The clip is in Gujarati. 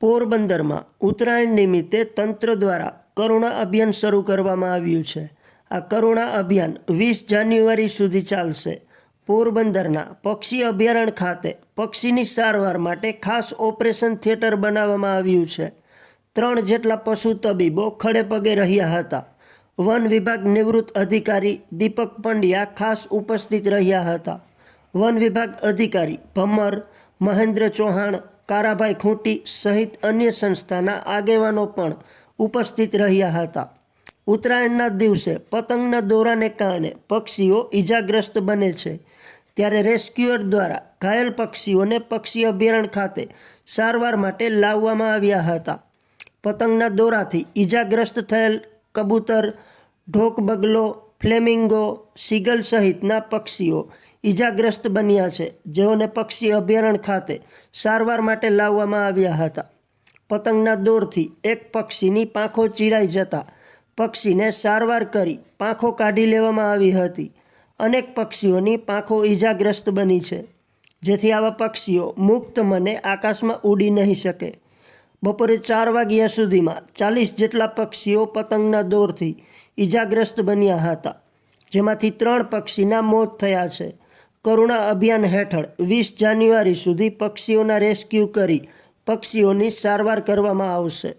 પોરબંદરમાં ઉત્તરાયણ નિમિત્તે તંત્ર દ્વારા કરુણા અભિયાન શરૂ કરવામાં આવ્યું છે. આ કરુણા અભિયાન વીસ જાન્યુઆરી સુધી ચાલશે. પોરબંદરના પક્ષી અભયારણ્ય ખાતે પક્ષીની સારવાર માટે ખાસ ઓપરેશન થિયેટર બનાવવામાં આવ્યું છે. ત્રણ જેટલા પશુ તબીબો ખડે પગે રહ્યા હતા. વન વિભાગ નિવૃત્ત અધિકારી દીપક પંડ્યા ખાસ ઉપસ્થિત રહ્યા હતા. વન વિભાગ અધિકારી ભમર, મહેન્દ્ર ચૌહાણ કારાભાઈ ખૂંટી સહિત અન્ય સંસ્થાના આગેવાનો પણ ઉપસ્થિત રહ્યા હતા. ઉત્તરાયણના દિવસે પતંગના દોરાને કારણે પક્ષીઓ ઈજાગ્રસ્ત બને છે. ત્યારે રેસ્ક્યુઅર દ્વારા ઘાયલ પક્ષીઓને પક્ષી અભયારણ્ય ખાતે સારવાર માટે લાવવામાં આવ્યા હતા. પતંગના દોરાથી ઈજાગ્રસ્ત થયેલ કબૂતર, ઢોક બગલો ફ્લેમિંગો સીગલ સહિતના પક્ષીઓ ઈજાગ્રસ્ત બન્યા છે, જેઓને પક્ષી અભયારણ્ય ખાતે સારવાર માટે લાવવામાં આવ્યા હતા. પતંગના દોરથી એક પક્ષીની પાંખો ચીરાઈ જતા પક્ષીને સારવાર કરી પાંખો કાઢી લેવામાં આવી હતી. અનેક પક્ષીઓની પાંખો ઈજાગ્રસ્ત બની છે, જેથી આવા પક્ષીઓ મુક્ત મને આકાશમાં ઉડી નહીં શકે. બપોરે ચાર વાગ્યા સુધીમાં ચાલીસ જેટલા પક્ષીઓ પતંગના દોરથી ઈજાગ્રસ્ત બન્યા હતા, જેમાંથી ત્રણ પક્ષીના મોત થયા છે. કરુણા અભિયાન હેઠળ વીસ જાન્યુઆરી સુધી પક્ષીઓના રેસ્ક્યુ કરી પક્ષીઓની સારવાર કરવામાં આવશે.